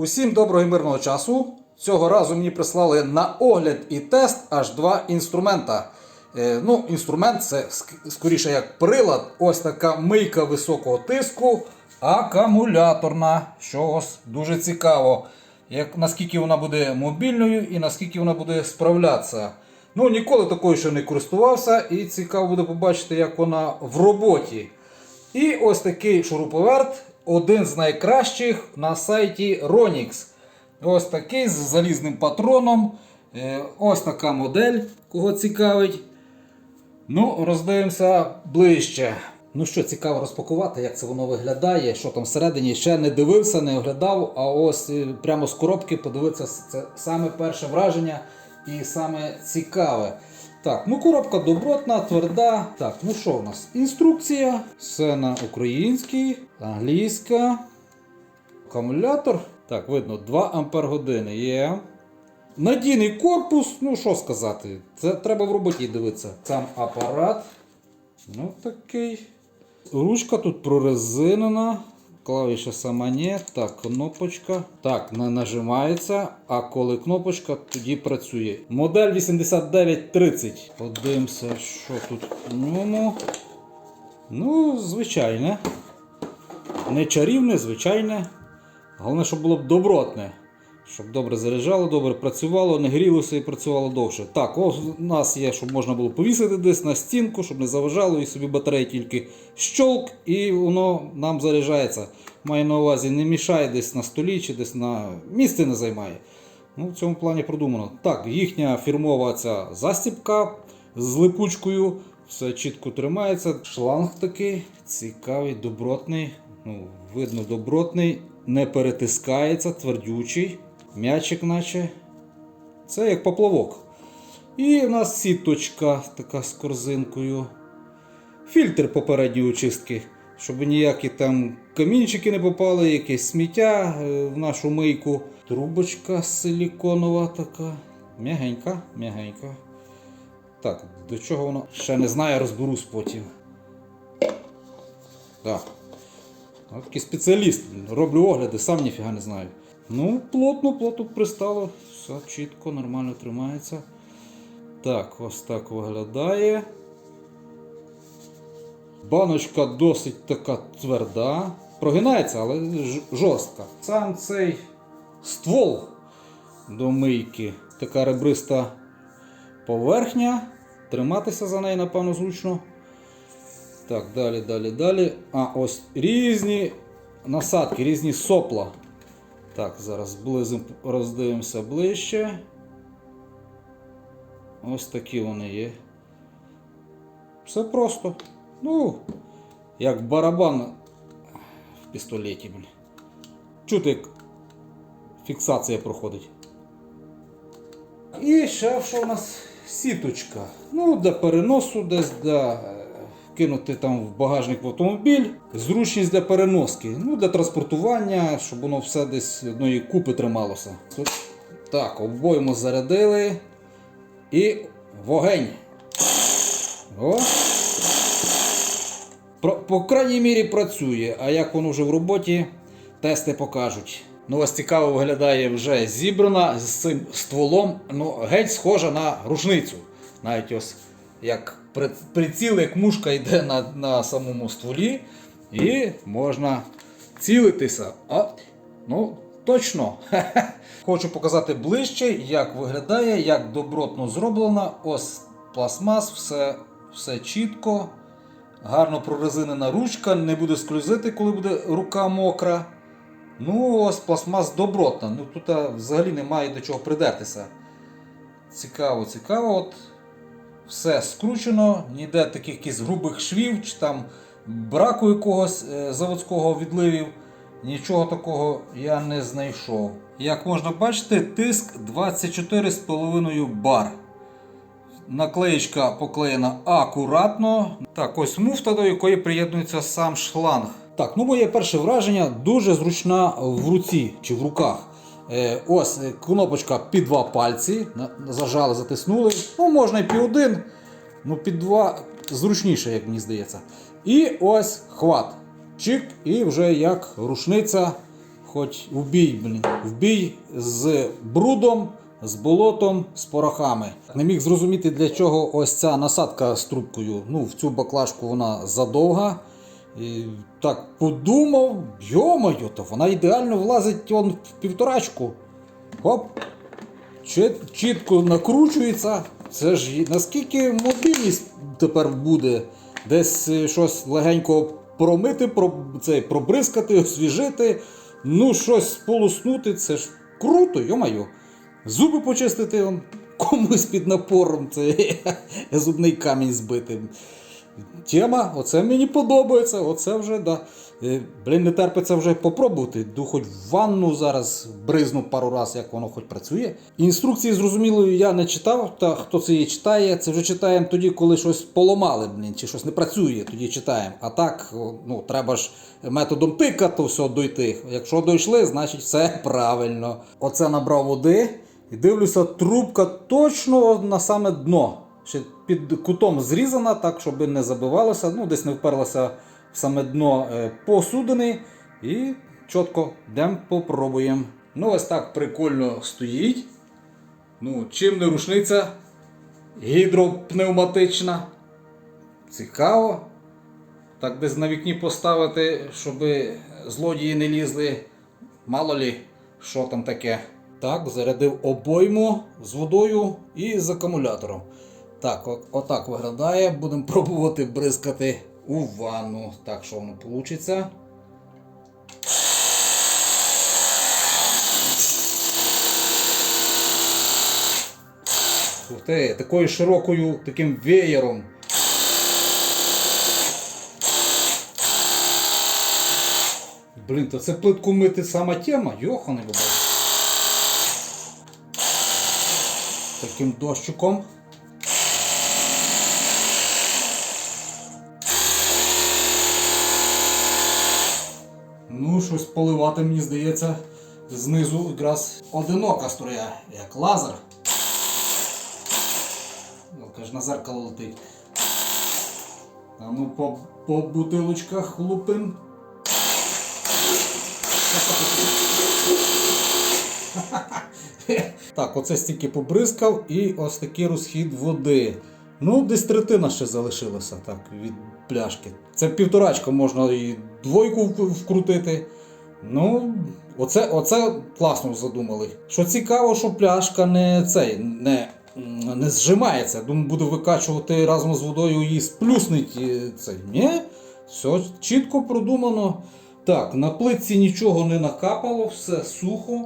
Усім доброго і мирного часу. Цього разу мені прислали на огляд і тест аж два інструмента. Е, ну, інструмент це скоріше як прилад. Ось така мийка високого тиску, акумуляторна. Що ось дуже цікаво, як, наскільки вона буде мобільною і наскільки вона буде справлятися. Ну, ніколи такою ще не користувався, і цікаво буде побачити, як вона в роботі. І ось такий шуруповерт, один з найкращих на сайті Ronix. Ось такий з залізним патроном. Е, Ось така модель, кого цікавить. Ну, роздивимося ближче. Ну що, цікаво розпакувати, як це воно виглядає, що там всередині ще не дивився, не оглядав, а ось е, прямо з коробки подивитися, це саме перше враження і саме цікаве. Так, ну коробка добротна, тверда. Так, ну що у нас? Інструкція. Все на українській, англійська. Акумулятор. Так, видно, 2 Ампер години є. Надійний корпус, ну що сказати, це треба в роботі дивитися. Сам апарат. Ну такий. Ручка тут прорезинена. Клавіша сама не. Так, кнопочка. Так, не нажимається. А коли кнопочка, тоді працює. Модель 8930. Подивимося, що тут в ньому. Ну, звичайне. Не чарівне, звичайне. Головне, щоб було б добротне. Щоб добре заряджало, добре працювало, не грілося і працювало довше. Так, у нас є, щоб можна було повісити десь на стінку, щоб не заважало, і собі батарея тільки щолк, і воно нам заряджається. Маю на увазі, не мішає десь на столі чи десь на місце не займає. Ну, В цьому плані продумано. Так, їхня фірмова ця застібка з липучкою. Все чітко тримається. Шланг такий цікавий, добротний. Ну, видно, добротний, не перетискається, твердючий. М'ячик, наче. Це як поплавок. І в нас сіточка така з корзинкою. Фільтр попередньої очистки, щоб ніякі там камінчики не попали, якесь сміття е, в нашу мийку. Трубочка силіконова така. М'ягенька, м'ягенька. Так, до чого воно ще не знаю, розберусь потім. Так. Такий спеціаліст. Роблю огляди, сам ніфіга не знаю. Ну, плотно, плотно пристало. Все чітко, нормально тримається. Так, ось так виглядає. Баночка досить така тверда. Прогинається, але жорстка. Сам цей ствол до мийки. Така ребриста поверхня. Триматися за неї, напевно, зручно. Так, далі, далі, далі. А, ось різні насадки, різні сопла. Так, зараз близим роздивимося ближче. Ось такі вони є. Все просто. Ну, як барабан в пістолеті. блін. Чути, як фіксація проходить. І ще що у нас сіточка. Ну, для переносу, десь для кинути там в багажник в автомобіль. Зручність для переноски. Ну, для транспортування, щоб воно все десь одної купи трималося. Так, обойму зарядили. І вогонь. О. Про, по крайній мірі працює, а як воно вже в роботі, тести покажуть. Ну, ось цікаво виглядає вже зібрана з цим стволом. Ну, геть схожа на рушницю. Навіть ось як приціл, як мушка йде на, на самому стволі, і можна цілитися. А, ну, точно. Хочу показати ближче, як виглядає, як добротно зроблена. Ось пластмас, все, все чітко. Гарно прорезинена ручка, не буде скользити, коли буде рука мокра. Ну, ось пластмас добротна. Ну тут взагалі немає до чого придертися. Цікаво, цікаво. От все скручено, ніде таких якихось грубих швів, чи там браку якогось е, заводського відливів. Нічого такого я не знайшов. Як можна бачити, тиск 24,5 бар. Наклеєчка поклеєна акуратно. Так, ось муфта, до якої приєднується сам шланг. Так, ну моє перше враження дуже зручна в руці чи в руках. Е, ось е, кнопочка під два пальці. Зажали, затиснули. Ну, можна і під один, ну під два зручніше, як мені здається. І ось хват. Чик, і вже як рушниця хоч в бій, блін. В бій з брудом, з болотом, з порохами. Не міг зрозуміти, для чого ось ця насадка з трубкою. Ну, в цю баклажку вона задовга. Так подумав, йомаю, то вона ідеально влазить он в півторачку. Хоп, чіт- чітко накручується. Це ж наскільки мобільність тепер буде? Десь е, щось легенько промити, про, це, пробризкати, освіжити, ну щось сполоснути, це ж круто, йомаю. Зуби почистити комусь під напором, це зубний камінь збити. Тема, оце мені подобається, оце вже да. Е, Блін, не терпиться вже попробувати. Йду хоч в ванну зараз бризну пару раз, як воно хоч працює. Інструкції зрозумілої я не читав, та хто це її читає, це вже читаємо тоді, коли щось поламали, блін, чи щось не працює, тоді читаємо. А так, ну, треба ж методом тика то все дойти. Якщо дійшли, значить все правильно. Оце набрав води і дивлюся, трубка точно на саме дно. Ще під кутом зрізана, так, щоб не забивалося, ну десь не вперлося в саме дно е, посудини. І чітко йдемо попробуємо. Ну, ось так прикольно стоїть. Ну, чим не рушниця гідропневматична. Цікаво. Так десь на вікні поставити, щоб злодії не лізли. Мало лі, що там таке. Так, зарядив обойму з водою і з акумулятором. Так, отак виглядає. Будемо пробувати бризкати у ванну. Так, що воно вийде. Ух такою широкою таким веєром. Блін, то це плитку мити сама тема, йоханий бабай. Таким дощиком. Щось поливати, мені здається, знизу якраз одинока струя, як лазер. Ну, ж на зеркало летить. А ну по, по бутилочках лупим. Так, оце стільки побризкав і ось такий розхід води. Ну, десь третина ще залишилася так, від пляшки. Це півторачка можна і двойку вкрутити. Ну, оце, оце класно задумали. Що цікаво, що пляшка не цей, не, не зжимається. Думаю, буду викачувати разом з водою і сплюснить цей. Ні, все чітко продумано. Так, на плитці нічого не накапало, все сухо,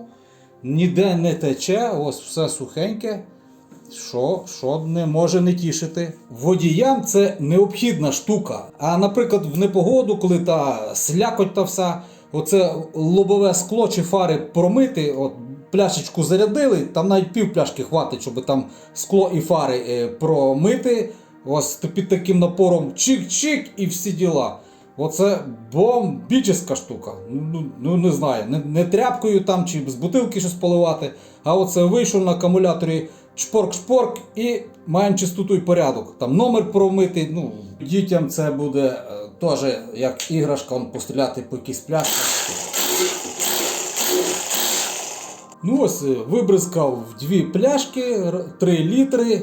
ніде не тече, ось все сухеньке. Що, що не може не тішити. Водіям це необхідна штука. А наприклад, в непогоду, коли та слякоть та вся, оце лобове скло чи фари промити, от пляшечку зарядили, там навіть пів пляшки хватить, щоб там скло і фари е, промити. Ось під таким напором чик-чик і всі діла. Оце бомбічна штука. Ну, ну не знаю, не, не тряпкою там чи з бутилки щось поливати. А оце вийшов на акумуляторі чпорк-шпорк і маємо чистоту і порядок. Там номер промитий. Ну, дітям це буде е, теж як іграшка, постріляти по якійсь пляшці. Ну ось е, вибризкав дві пляшки, 3 літри.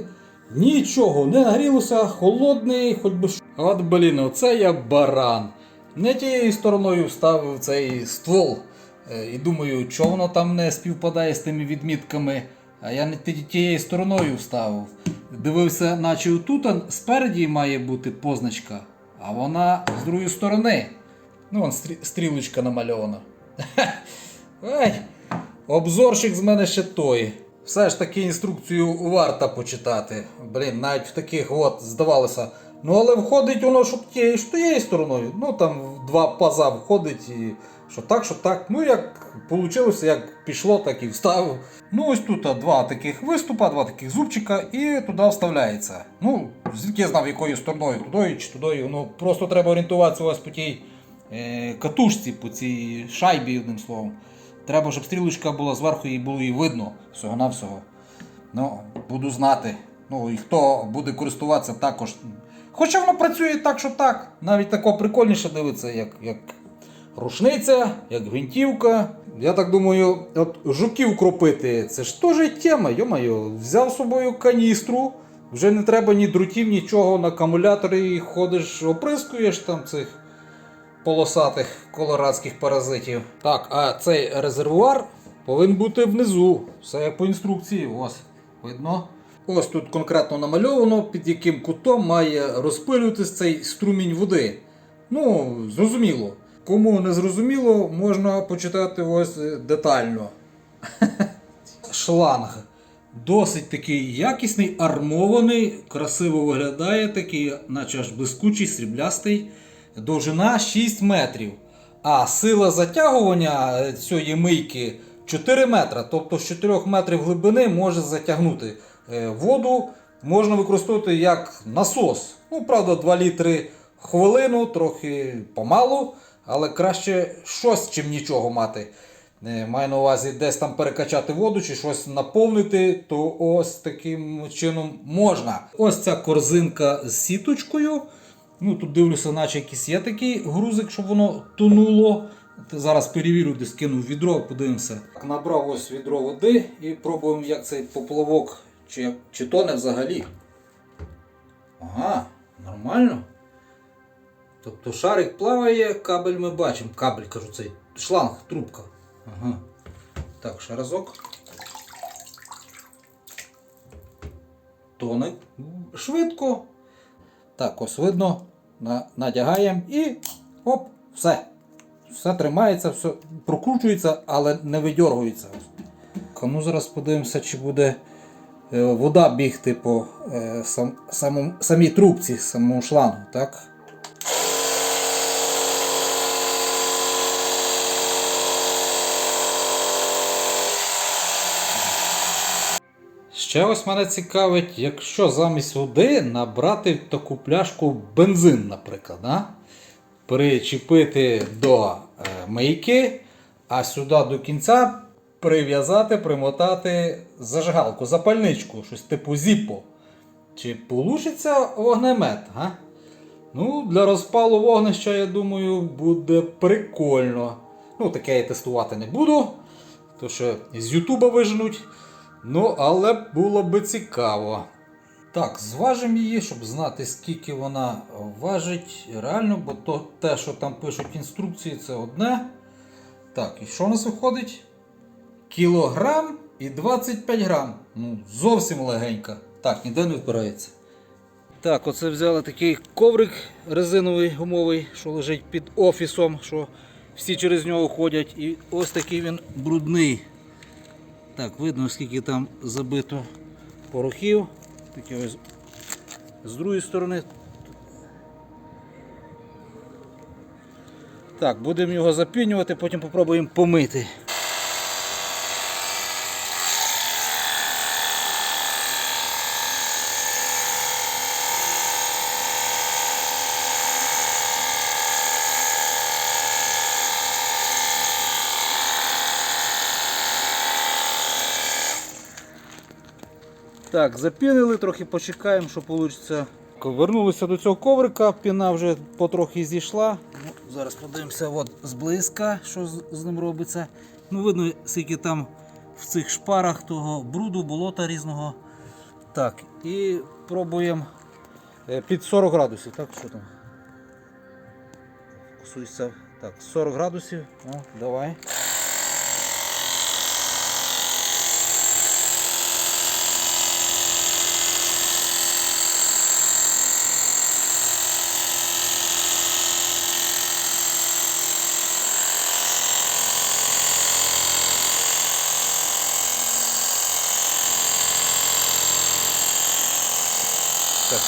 Нічого не нагрілося, холодний, хоч би що. От блін, оце я баран. Не тією стороною вставив цей ствол. Е, І думаю, чого воно там не співпадає з тими відмітками. А я не тією стороною вставив. Дивився, наче отут спереді має бути позначка, а вона з другої сторони. Ну, вон стрі- стрілочка намальована. Ой, обзорщик з мене ще той. Все ж таки інструкцію варто почитати. Блін, навіть в таких от здавалося. Ну але входить воно, щоб тією ж тією стороною. Ну там два паза входить і що так, що так. Ну як вийшло, як пішло, так і вставив. Ну ось тут два таких виступа, два таких зубчика, і туди вставляється. Ну, звідки я знав, якою стороною, тудою чи тудою. Ну просто треба орієнтуватися у вас по тій е, катушці, по цій шайбі, одним словом. Треба, щоб стрілочка була зверху і було її видно всього-навсього. Ну, буду знати. Ну і хто буде користуватися також. Хоча воно працює так, що так. Навіть тако прикольніше дивиться, як, як рушниця, як гвинтівка. Я так думаю, от жуків кропити, це ж теж тема, йомайо, взяв з собою каністру, вже не треба ні друтів, нічого на акумуляторі ходиш, оприскуєш там цих полосатих колорадських паразитів. Так, а цей резервуар повинен бути внизу. Все як по інструкції. Ось, видно. Ось тут конкретно намальовано, під яким кутом має розпилюватись цей струмінь води. Ну, зрозуміло. Кому не зрозуміло, можна почитати ось е, детально. Шланг. Досить такий якісний, армований, красиво виглядає, такий, наче аж блискучий, сріблястий. Довжина 6 метрів. А сила затягування е, цієї мийки 4 метра. Тобто з 4 метрів глибини може затягнути Е, воду. Можна використовувати як насос. Ну, правда, 2 літри хвилину, трохи помалу, але краще щось, чим нічого мати. Е, Маю на увазі десь там перекачати воду чи щось наповнити, то ось таким чином можна. Ось ця корзинка з сіточкою. Ну, тут дивлюся, наче якийсь є такий грузик, щоб воно тонуло. Зараз перевірю, десь кинув відро, подивимося. Набрав ось відро води і пробуємо, як цей поплавок, чи, чи тоне взагалі. Ага, нормально. Тобто шарик плаває, кабель ми бачимо. Кабель, кажу, цей шланг, трубка. Ага. Так, ще разок. Тоне швидко. Так, ось видно. Надягаємо і оп, все. Все тримається, все прокручується, але не видьоргується. Ну зараз подивимося, чи буде е, вода бігти по е, сам, самій трубці, самому шлангу. Так? Ще ось мене цікавить, якщо замість води набрати таку пляшку бензин, наприклад, да? причепити до е, мийки, а сюди до кінця прив'язати, примотати зажигалку, запальничку, щось типу зіпо. Чи получиться вогнемет? А? Ну, для розпалу вогнища, я думаю, буде прикольно. Ну, таке я тестувати не буду, то що з Ютуба виженуть. Ну, але було би цікаво. Так, зважимо її, щоб знати, скільки вона важить реально, бо то те, що там пишуть інструкції, це одне. Так, і що у нас виходить? Кілограм і 25 грам. Ну, зовсім легенька. Так, ніде не впирається. Так, оце взяли такий коврик резиновий гумовий, що лежить під офісом, що всі через нього ходять. І ось такий він брудний. Так, видно, скільки там забито порохів. Такі ось з другої сторони. Так, будемо його запінювати, потім попробуємо помити. Так, запінили, трохи почекаємо, що вийде. Вернулися до цього коврика, піна вже потрохи зійшла. Ну, зараз подивимося от зблизька, що з, з ним робиться. Ну, видно, скільки там в цих шпарах того бруду, болота різного. Так, і пробуємо е, під 40 градусів. Так, що там? Фокусуйся. Так, 40 градусів. О, давай.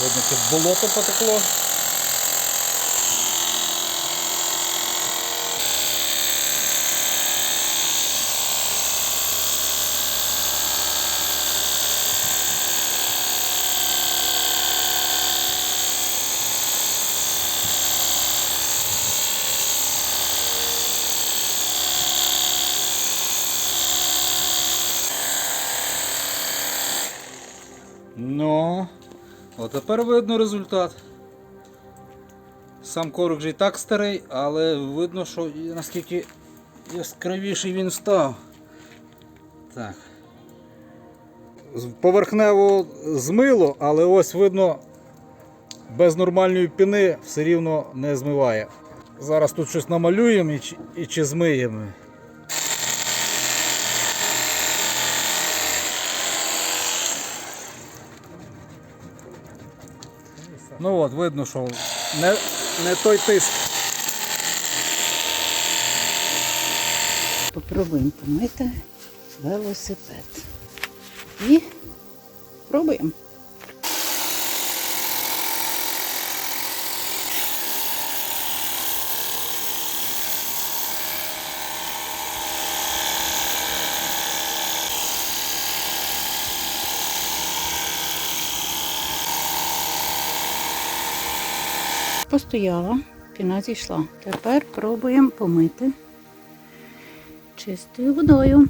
Видно, тут болото потекло. Ну, от тепер видно результат. Сам коврик вже і так старий, але видно, що наскільки яскравіший він став. Так. Поверхнево змило, але ось видно, без нормальної піни все рівно не змиває. Зараз тут щось намалюємо і, чи- і чи змиємо. Ну от, видно, що не, не той тиск. Попробуємо помити велосипед. І пробуємо. Постояла, піна зійшла. Тепер пробуємо помити чистою водою.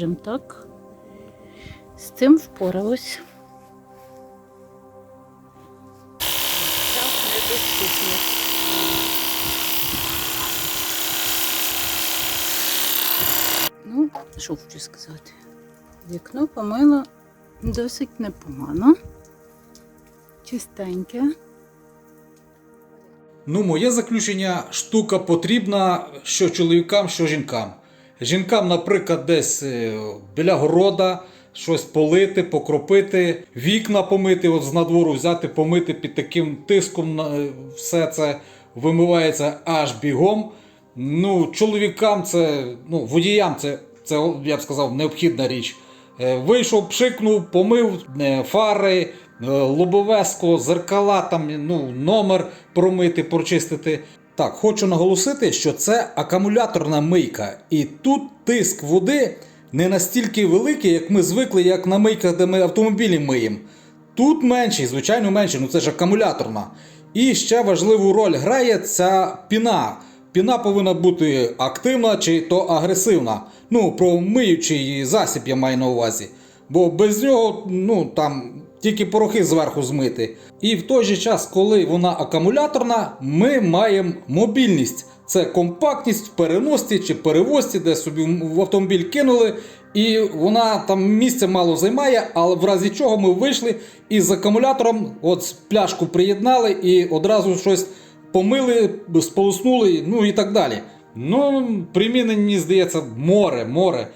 Скажем так, з цим недоступний. Ну, що хочу сказати. Вікно помило досить непогано. Чистеньке. Ну, моє заключення, штука потрібна що чоловікам, що жінкам. Жінкам, наприклад, десь е, біля города щось полити, покропити, вікна помити, от з надвору взяти, помити під таким тиском, е, все це вимивається аж бігом. Ну, чоловікам це, ну, водіям це, це, я б сказав, необхідна річ. Е, Вийшов, пшикнув, помив фари, лобове скло, зеркала, там, ну, номер промити, прочистити. Так, хочу наголосити, що це акумуляторна мийка, і тут тиск води не настільки великий, як ми звикли, як на мийках, де ми автомобілі миємо. Тут менший, звичайно, менший, ну це ж акумуляторна. І ще важливу роль грає ця піна. Піна повинна бути активна чи то агресивна. Ну, про миючий засіб я маю на увазі. Бо без нього, ну там тільки порохи зверху змити. І в той же час, коли вона акумуляторна, ми маємо мобільність. Це компактність в переносці чи перевозці, де собі в автомобіль кинули, і вона там місця мало займає, але в разі чого ми вийшли і з акумулятором от пляшку приєднали і одразу щось помили, сполоснули, ну і так далі. Ну, примінень, мені здається, море, море.